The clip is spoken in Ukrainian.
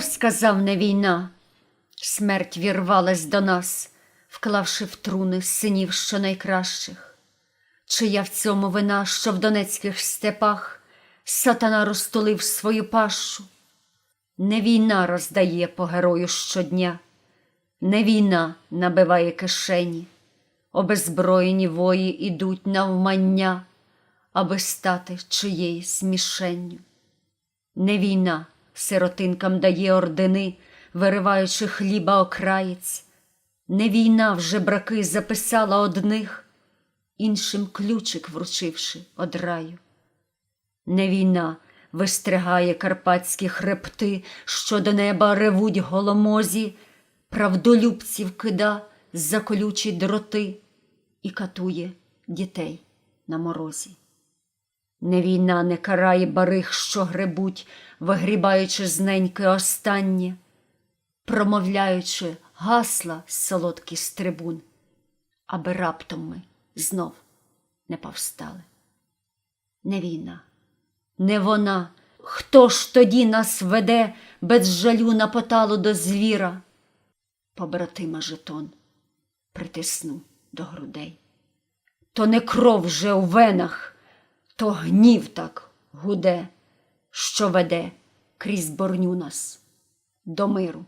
сказав не війна. Смерть вірвалась до нас, вклавши в труни синів що найкращих. Чия в цьому вина, що в донецьких степах сатана розтулив свою пащу? Не війна роздає по герою щодня, не війна набиває кишені, обезброєні вої ідуть навмання, аби стати чиєюсь мішенню. Не війна сиротинкам дає ордени, вириваючи хліба окраєць, не війна вже браки записала одних, іншим ключик вручивши од раю. Не війна вистригає карпатські хребти, що до неба ревуть голомозі, правдолюбців кида за колючі дроти і катує дітей на морозі. Не війна не карає барих, що гребуть, вигрібаючи з неньки останнє, промовляючи гасла солодкі з трибун, аби раптом ми знов не повстали. Не війна, не вона. Хто ж тоді нас веде без жалю на поталу до звіра? Побратима жетон притисну до грудей. То не кров вже у венах, то гнів так гуде, що веде крізь борню нас до миру.